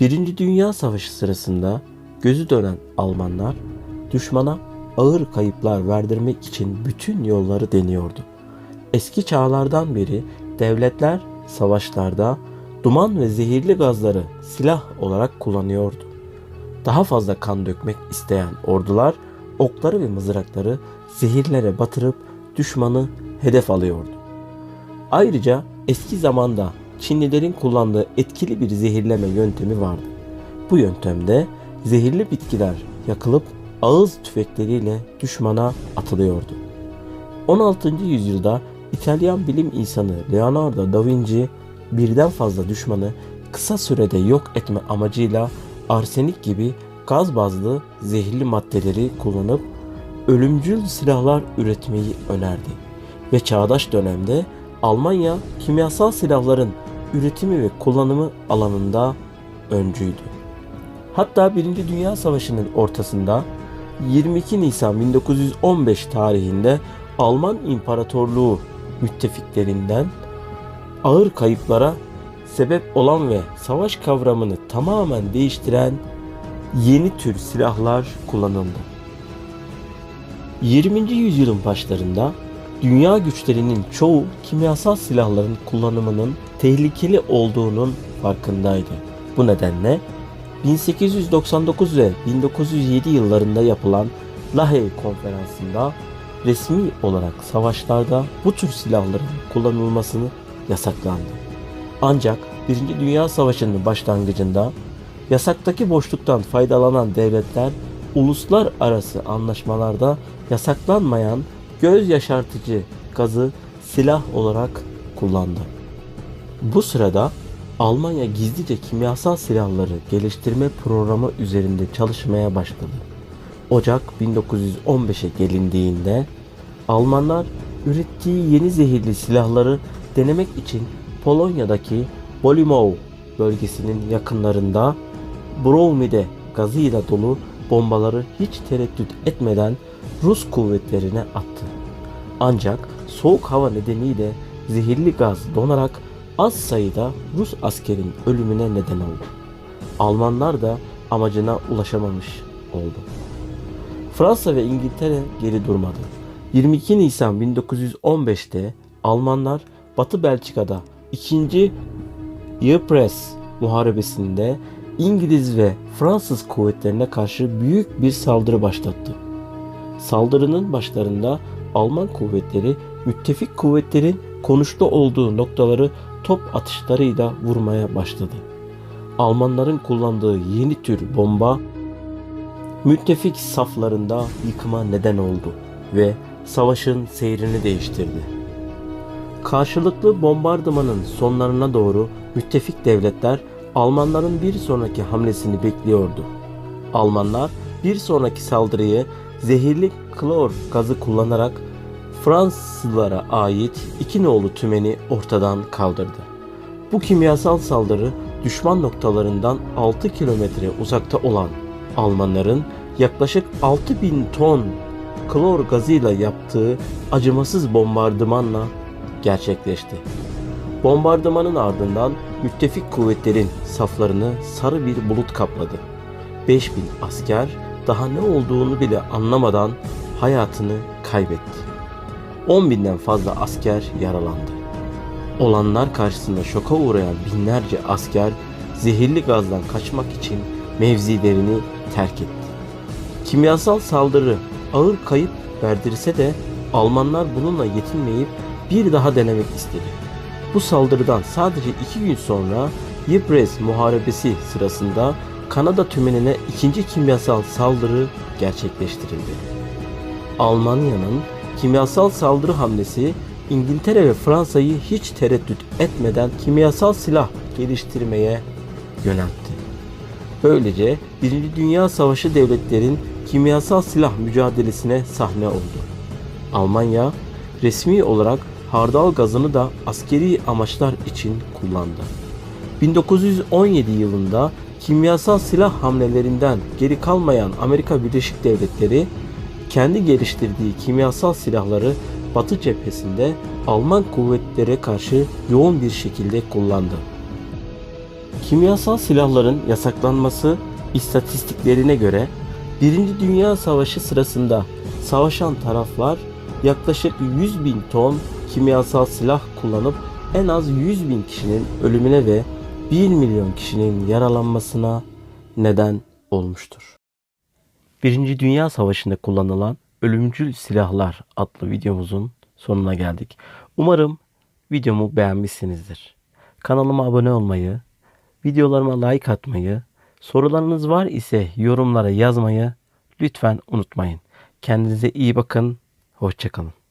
Birinci Dünya Savaşı sırasında gözü dönen Almanlar düşmana ağır kayıplar verdirmek için bütün yolları deniyordu. Eski çağlardan beri devletler savaşlarda duman ve zehirli gazları silah olarak kullanıyordu. Daha fazla kan dökmek isteyen ordular okları ve mızrakları zehirlere batırıp düşmanı hedef alıyordu. Ayrıca eski zamanda Çinlilerin kullandığı etkili bir zehirleme yöntemi vardı. Bu yöntemde zehirli bitkiler yakılıp ağız tüfekleriyle düşmana atılıyordu. 16. yüzyılda İtalyan bilim insanı Leonardo da Vinci birden fazla düşmanı kısa sürede yok etme amacıyla arsenik gibi gaz bazlı zehirli maddeleri kullanıp ölümcül silahlar üretmeyi önerdi ve çağdaş dönemde Almanya kimyasal silahların üretimi ve kullanımı alanında öncüydü. Hatta 1. Dünya Savaşı'nın ortasında 22 Nisan 1915 tarihinde Alman İmparatorluğu müttefiklerinden ağır kayıplara sebep olan ve savaş kavramını tamamen değiştiren yeni tür silahlar kullanıldı. 20. yüzyılın başlarında dünya güçlerinin çoğu kimyasal silahların kullanımının tehlikeli olduğunun farkındaydı. Bu nedenle 1899 ve 1907 yıllarında yapılan Lahey Konferansı'nda resmi olarak savaşlarda bu tür silahların kullanılmasını yasaklandı. Ancak 1. Dünya Savaşı'nın başlangıcında yasaktaki boşluktan faydalanan devletler uluslararası anlaşmalarda yasaklanmayan göz yaşartıcı gazı silah olarak kullandı. Bu sırada Almanya gizlice kimyasal silahları geliştirme programı üzerinde çalışmaya başladı. Ocak 1915'e gelindiğinde Almanlar ürettiği yeni zehirli silahları denemek için Polonya'daki Bolimow bölgesinin yakınlarında bromide gazıyla dolu bombaları hiç tereddüt etmeden Rus kuvvetlerine attı. Ancak soğuk hava nedeniyle zehirli gaz donarak az sayıda Rus askerin ölümüne neden oldu. Almanlar da amacına ulaşamamış oldu. Fransa ve İngiltere geri durmadı. 22 Nisan 1915'te Almanlar Batı Belçika'da 2. Ypres muharebesinde İngiliz ve Fransız kuvvetlerine karşı büyük bir saldırı başlattı. Saldırının başlarında Alman kuvvetleri müttefik kuvvetlerin konuşlu olduğu noktaları top atışlarıyla vurmaya başladı. Almanların kullandığı yeni tür bomba müttefik saflarında yıkıma neden oldu ve savaşın seyrini değiştirdi. Karşılıklı bombardımanın sonlarına doğru müttefik devletler Almanların bir sonraki hamlesini bekliyordu. Almanlar bir sonraki saldırıyı zehirli klor gazı kullanarak Fransızlara ait iki nolu tümeni ortadan kaldırdı. Bu kimyasal saldırı düşman noktalarından 6 kilometre uzakta olan Almanların yaklaşık 6000 ton klor gazıyla yaptığı acımasız bombardımanla gerçekleşti. Bombardımanın ardından müttefik kuvvetlerin saflarını sarı bir bulut kapladı. 5000 asker daha ne olduğunu bile anlamadan hayatını kaybetti. 10 binden fazla asker yaralandı. Olanlar karşısında şoka uğrayan binlerce asker zehirli gazdan kaçmak için mevzilerini terk etti. Kimyasal saldırı ağır kayıp verdirse de Almanlar bununla yetinmeyip bir daha denemek istedi. Bu saldırıdan sadece iki gün sonra Ypres Muharebesi sırasında Kanada tümenine ikinci kimyasal saldırı gerçekleştirildi. Almanya'nın kimyasal saldırı hamlesi İngiltere ve Fransa'yı hiç tereddüt etmeden kimyasal silah geliştirmeye yöneltti. Böylece Birinci Dünya Savaşı devletlerin kimyasal silah mücadelesine sahne oldu. Almanya resmi olarak hardal gazını da askeri amaçlar için kullandı. 1917 yılında kimyasal silah hamlelerinden geri kalmayan Amerika Birleşik Devletleri kendi geliştirdiği kimyasal silahları Batı cephesinde Alman kuvvetlere karşı yoğun bir şekilde kullandı. Kimyasal silahların yasaklanması istatistiklerine göre 1. Dünya Savaşı sırasında savaşan taraflar yaklaşık 100 bin ton kimyasal silah kullanıp en az 100 bin kişinin ölümüne ve 1 milyon kişinin yaralanmasına neden olmuştur. 1. Dünya Savaşı'nda kullanılan ölümcül silahlar adlı videomuzun sonuna geldik. Umarım videomu beğenmişsinizdir. Kanalıma abone olmayı, videolarıma like atmayı, sorularınız var ise yorumlara yazmayı lütfen unutmayın. Kendinize iyi bakın, hoşçakalın.